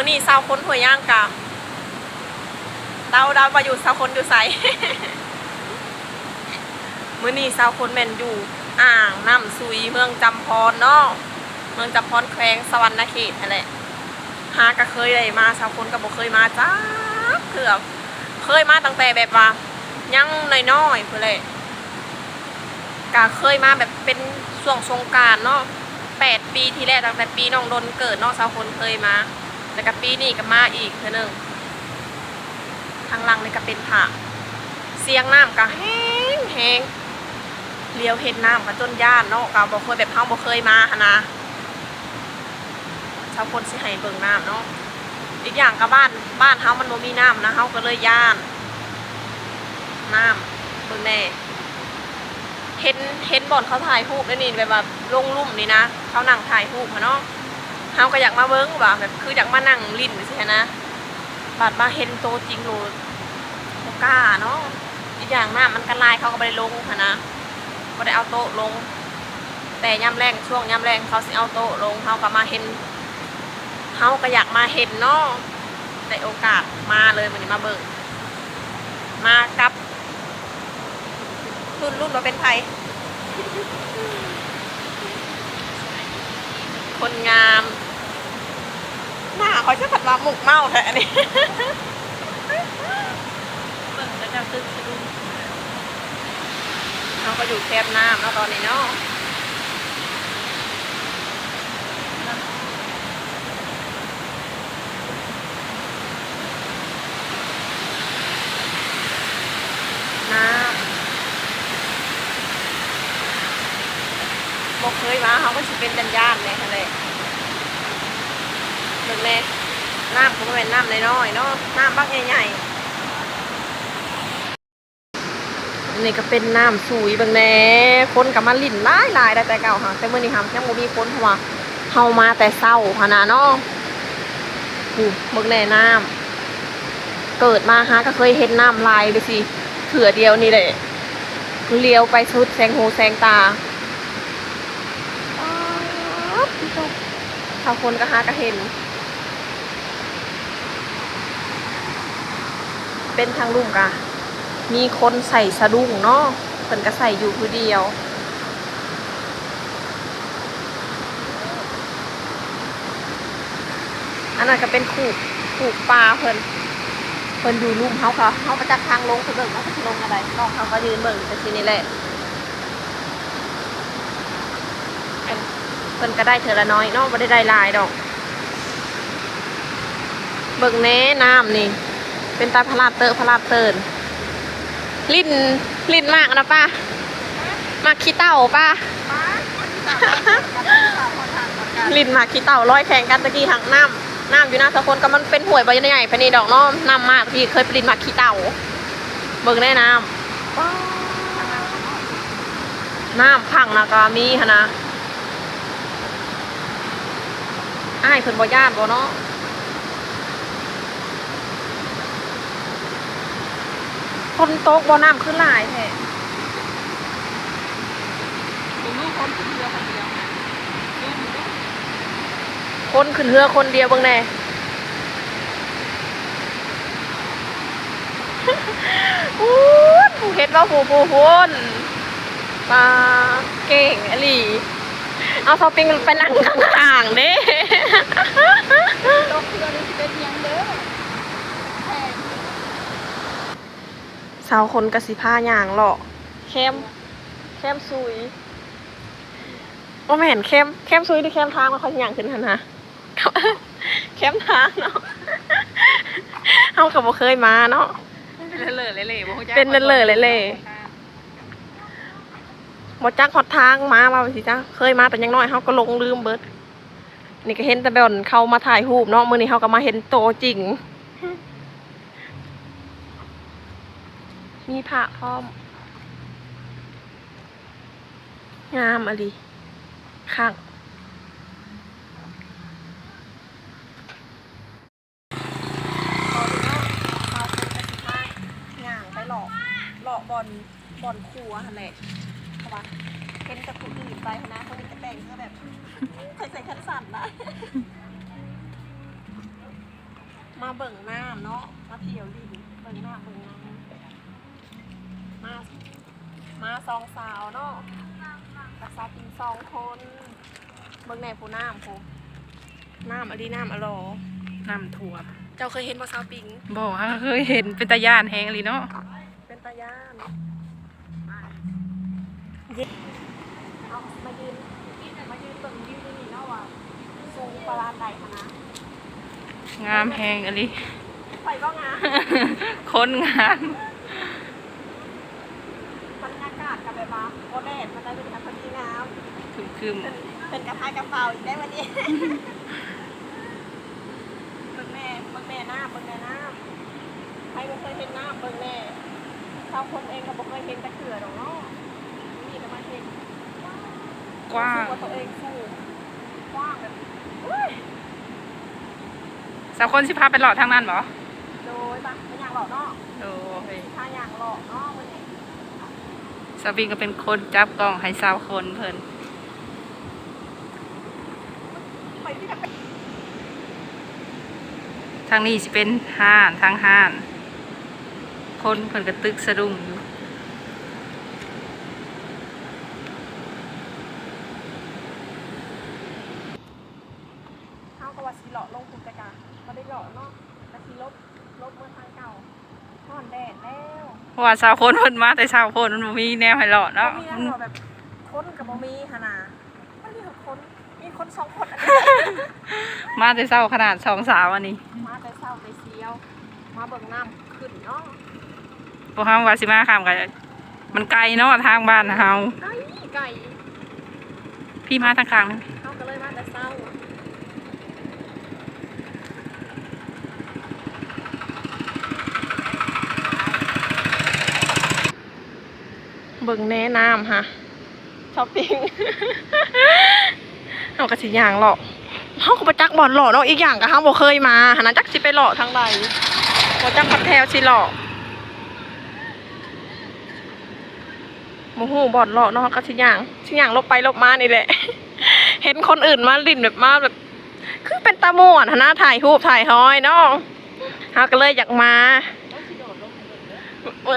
มื้อนี้ซาวคนหัวย่างกะเดาเดามาอยู่ซาวคนอยู่ไสมื้อนี้ซาวคนแมนอยู่อ่างน้ำซุยเมืองจำพรเนาะเมืองจำพรแขวงสวรรณเขตนั่นแหละหาก็เคยได้มาซาวคนก็บ่เคยมาจ้าเถื่อเคยมาตั้งแต่แบบว่ายังน้อยๆเพื่อเลยกาเคยมาแบบเป็นช่วงสงการเนาะแปดปีที่แรกตั้งแต่ปีน้องดนเกิดเนาะสาวคนเคยมา แต่กับปีนี้ก็มาอีกเท่อหนึงทางลังนี่ก็เป็นผักเสียงน้ำก็แห้งแห้งเลี้ยวเห็นน้ำก็จนย่านเนาะก็บอกเคยแบบเฮาบ่เคยมาหนนะชาวคนสิให้เบิ่งน้ำเนาะอีกอย่างก็บ้านบ้านเฮามันบ่มีน้ำนะเฮาก็เลยย่านน้ำเบิ่งแน่เห็นเห็นบ่อนเขาถ่ายรูปแล้วนี่แบบว่าลงลุ่มนี่นะเขานั่งถ่ายรูปมาเนาะ เฮาก็อยากมาเบิ่งว่าแบบคืออยากมานั่งลิ้นสิฮะนะบาดมาเห็นโตวจริงโลบ่กล้าเนาะอีกอย่างน้ำมันกันลายเขาก็บ่ได้ลงหั้นนะบ่ได้เอาโต๊ะลง แต่ย่ำแรงช่วงย่ำแรงเขาสิเอาโต๊ะลงเฮาก็มาเห็นเฮาก็อยากมาเห็นเนาะได้โอกาสมาเลยมันนี้มาเบิ่งมากับรุ่นรุ่นเราเป็นไทยคนงาม หน้าเขาจะผัดมาหมุกเมาแท้อันนี้เบิ่งแล้วจะตึกสะดุ้งเขาก็อยู่แคบน้ำแล้วตอนนี้เนาะน้ำบอกเคยมาเขาก็จะเป็นจันยานเลยทะเล เบิ่งเลยน้ำก็เป็นน้ำน้อยๆเนาะน้ำบักใหญ่ๆอันนี้ก็เป็นน้ำสุยเบิ่งแน่คนกับมาลิ่นหลายหลายๆได้แต่เก่าค่ะแต่เมื่อนี้ค่ะยังบ่มีคนเพราะว่าเฮามาแต่เศร้าพะนะเนาะอู้เบิ่งแน่น้ำเกิดมาฮะก็เคยเห็นน้ำลายเลยสิเถื่อเดียวนี่แหละเลี้ยวไปสุดแสงหูแสงตาชาวคนก็หาก็เห็น เป็นทางลุ่มกะมีคนใส่สะดุ้งเนาะเพิ่นก็ใส่อยู่คือเดียวอันนั้นก็เป็นขูกขูกปลาเพิ่นเพิ่นอยู่ลุ่มเขาค่ะเขามาจากทางลงเขาเบิ่งว่าเขาจะลงอะไรน้องเขาก็ยืนเบิ่งแต่ทีนี้แหละเพิ่นก็ได้เถอละน้อยเนาะบ่ได้ได้ลายดอก เบิ่งแน่น้ำนี่ เป็นตาพลาดเตอร์พลาดเตินลิ้นลิ้นมากนะป้ามากขี้เต่าป้าลิ้นมากขี้เต่าร้อยแข่งกันตะกี้หักน้ำน้ำอยู่หน้าสะคนก็มันเป็นห่วยใบใหญ่ๆพะนี่ดอกเนาะน้ำมากพี่เคยไปลิ้นมากขี้เต่าเบิ่งแน่น้ำน้ำพังนะก็มีหนนะอ้ายเพิ่นบ่ย่านบ่เนาะ คนตกบ่น้ำขึ้นหลายแท้ผมลูกคนขึ้นเรือคนเดียวลูกหนูด้วยคนขึ้นเรือคนเดียวเบิ่งแน่อู้ดผู้เฮ็ดว่าผู้ผู้พุ่นปลาเก่งอหลีเอาซอปปิ้งไปนั่งข้างๆเด้ตกเรือเลยสิเป็นยังเด้อแพง สาวคนกสิผ้าย่างหรอกเข้มเข้มซุยว่าไม่เห็นเข้มเข้มซุยหรือเข้มทางมันค่อยสิย่างขึ้นหันนะเข้มทางเนาะเฮากับบ่เคยมาเนาะเป็นเล่ๆเล่ๆบ่ฮู้จักเป็นเล่ๆเล่บ่จักฮอดทางมาว่าสิจ้าเคยมาแต่ยังน้อยเฮาก็หลงลืมเบิดนี่ก็เห็นแต่แบบเขามาถ่ายรูปเนาะมื้อนี้เฮาก็มาเห็นโตจริง มีพระพร้อม งามอะดิข้างย่างไปหลอกหลอกบอลบอลครัวหั่นแหละเพราะว่าเห็นกับคนอื่นไปนะคนนี้ก็แต่งก็แบบใส่ใส่คันสั่นได้มาเบิ่งหน้าเนาะมาเที่ยวลินเบิ่งหน้าเบิ่งหน้า มามาสองสาวเนาะกับสาวปิงสองคนเบิ่งแหน่ผู้น้ำผู้น้ำอลีน้ำอโลอน้ำท่วมเจ้าเคยเห็นบ่สาวปิงบอกว่าเคยเห็นเป็นตาย่านแหงเลยเนาะเป็นตาย่านเย็นเอามายืนมายืนเบิ่งยืนนี่เนาะว่าสูงประมาณใดคะนะงามแหงอะไรไปก็งามคนงาม บรรยากาศกับแบบว่าโอแดดมันได้เป็นแบบพอดีงามคึมคึมเป็นเป็นกระพายกระเป๋าอีกได้วันนี้เบิ่งแม่เบิ่งแม่หน้าเบิ่งแม่หน้าใครไม่เคยเห็นหน้าเบิ่งแม่ชาวคนเองก็บ่เคยเห็นแต่เกลือดอกเนาะนี่ก็มาเห็นกว้างรู้สึว่าตัวเองสูงกว้างแบบอุ้ยสาวคนสิพาไปหลอดทางนั้นบ่โดยปะไม่อยากหลอกเนาะโอ้ยถ้าอยากหลอกเนาะวันนี้ สาวบิงก็เป็นคนจับกล้องให้สาวคนเพิ่นทางนี้สิเป็นห้านทางห้าน คนเพิ่นก็ตึกสะดุ้งอยู่เท้ากับว่าสีหล่อลงทุนกะกะก็ได้หล่อเนาะกะสีลบลบเมื่อทางเก่า ห่อนแดดแล้วเพราะว่าสาวคนเพิ่นมาแต่สาวคนมันบ่มีแนวให้หลอดเนาะบ่มีแล้วเนาะแบบคนกับบ่มีหนนามันมีหกคนมีคนสองคนอันนี้มาแต่สาวขนาดสองสาวอันนี้มาแต่เศร้าไปเซียว มาเบิ่งน้ำขึ้นเนาะพวกเฮาว่าสิมาข้ามกันมันไกลเนาะทางบ้านเฮาไก่ไก่ พี่มาทางข้างนึง เขาก็เลยมาแต่เศร้า เบิ่งแน่น้ำฮะช้อปปิ้งเอากระสิอย่างหรอกเขาก็ไปจักบอลหล่อเนาะอีกอย่างก็เขาบ่เคยมาหานะจักสิไปหล่อทางใดบ่จักพัดแถวสิหล่อโมโหบอลหล่อเนาะก็สิอย่างสิอย่างลบไปลบมานี่แหละ เห็นคนอื่นมาลินแบบมาแบบคือเป็นตาม่วนหนนะถ่ายรูปถ่ายห้อยเนาะเขาก็เลยอยากมา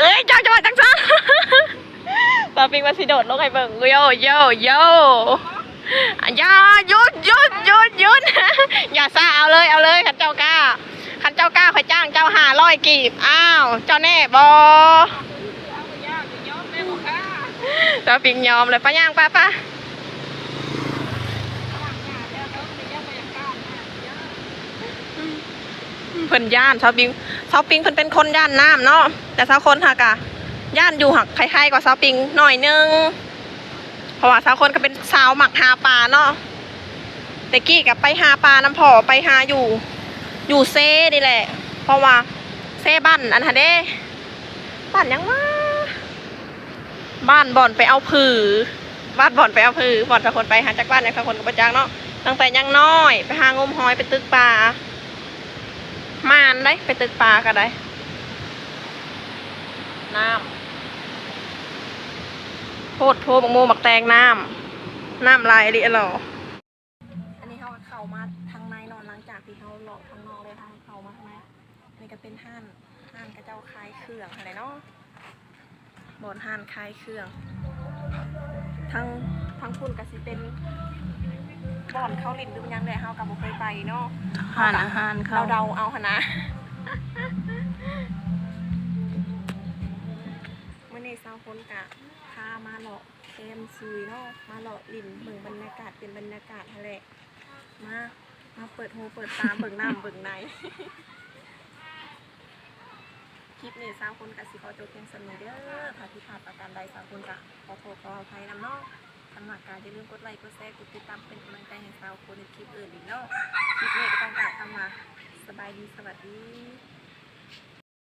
เอ้ยเจ้าจะมาจังซะ ปาปิงมาสิโดดลงไห้เบิ่งโยโยโยอย่าหยุดหยุดหยุดหยุดอย่าซาเอาเลยเอาเลยขันเจ้ากล้าขันเจ้ากล้าคอยจ้างเจ้าหาร้อยกีบอ้าวเจ้าแน่บอปาปิงยอมเลยป้าย่างป้าป้าเพิ่นย่านชาวปิงชาวปิงเพิ่นเป็นคนย่านน้ำเนาะแต่ชาวคนหักะ ย่านอยู่หักคล้ายๆกับชาวปิงหน่อยนึง เพราะว่าสาวคนก็เป็นสาวหมักหาปลาเนาะแต่กี้กับไปหาปลาน้ำพอไปหาอยู่ อยู่เซ่นี่แหละ เพราะว่าเซ่บ้านอันฮะเด้บ้านยังว่าบ้านบ่อนไปเอาผือ บ้านบ่อนไปเอาผือบ่อนสาวคนไปหาจากบ้านในสาวคนกับประจังเนาะตั้งแต่ยังน้อย ไปหางมหอยไปตึกปลามานได้ไปตึกปลาก็ได้น้ำ โพดโพบักโมบักแตงน้ำน้ำลายอะไรหรออันนี้เขาเข้ามาทางในนอนหลังจากที่เขาหลอกทางนอกเลยทางเข้ามาทางในอันนี่ก็เป็นห้านห้านกระเจ้าคลายเครื่องอะไรเนาะบอนห้านคลายเครื่องทางทางคุณก็สิเป็นบ่อนเข้าลินดูยังเลยเฮากับบ่เคยไปเนาะหานอาหารเขาเราเดาเอาหนนะ มาเลาะเกมซุยเนาะมาเลาะลินเบิ่งบรรยากาศเป็นบรรยากาศทะเลมามาเปิดหูเปิดตาเบิ่งน้ำเบิ่งในคลิปนี้สาวคนกะสิขอจบเพียงสำนีเด้อค่ะที่ผ่านประการใดสาวคนกะขอโทษขออภัยนำเนาะสำหรับการอย่าลืมกดไลค์กดแชร์กดติดตามเป็นกำลังใจให้สาวคนในคลิปอื่นอีกเนาะคลิปนี้ก็ต้องกลับคำว่าสบายดีสวัสดี